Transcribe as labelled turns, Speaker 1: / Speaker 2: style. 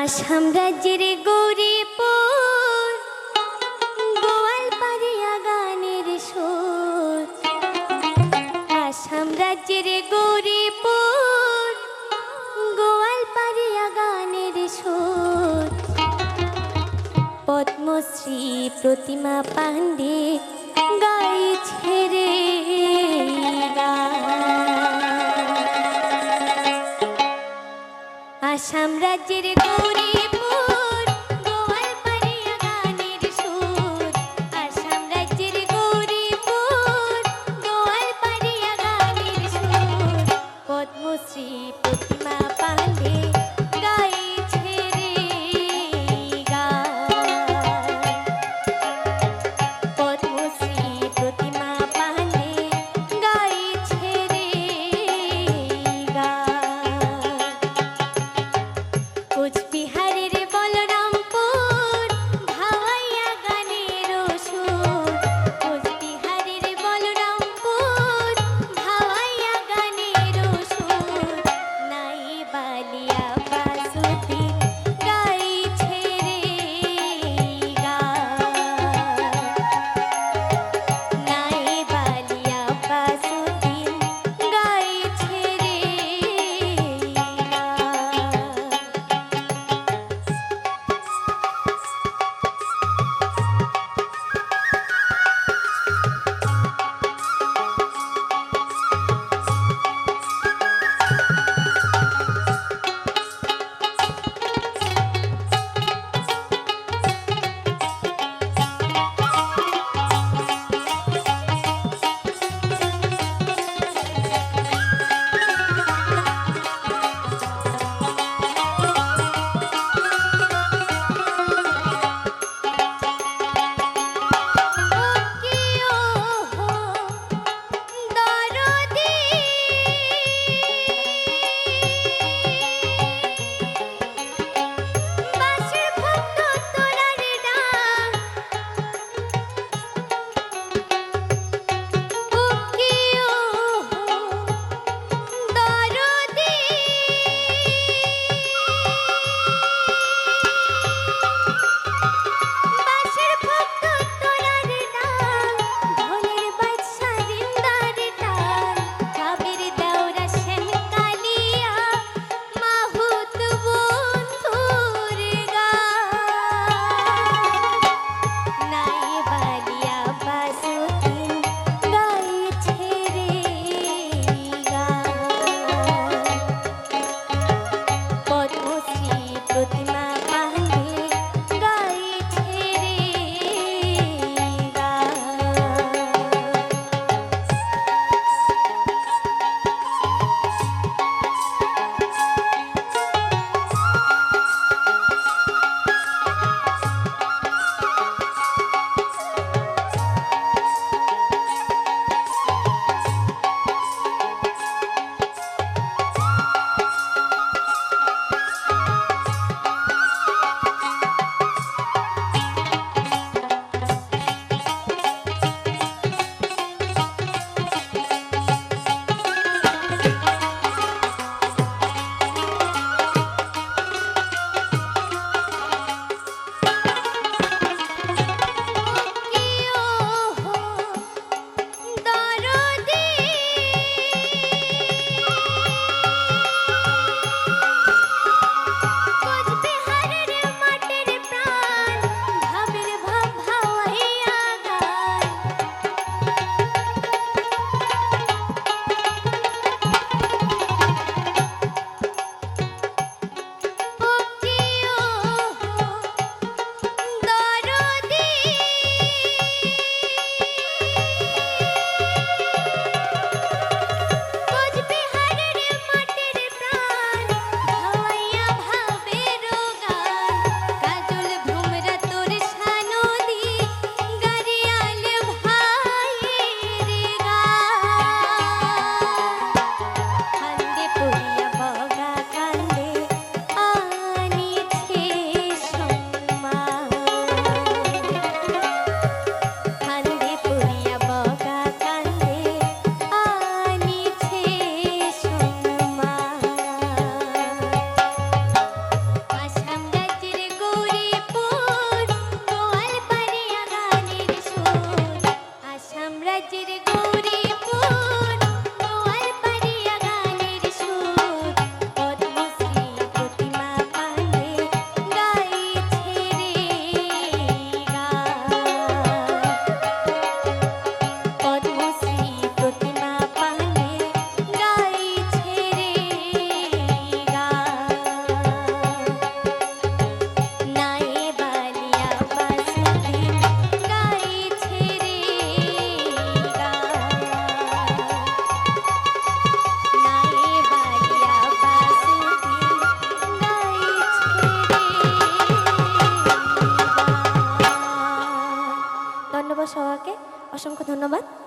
Speaker 1: আসাম রাজ্যের গৌরীপুর, গোয়াল পাড়িয়া গানের সুর। আসাম রাজ্যের গৌরীপুর, গোয়াল পাড়িয়া গানের সুর। পদ্মশ্রী প্রতিমা পাণ্ডে धन्यवाद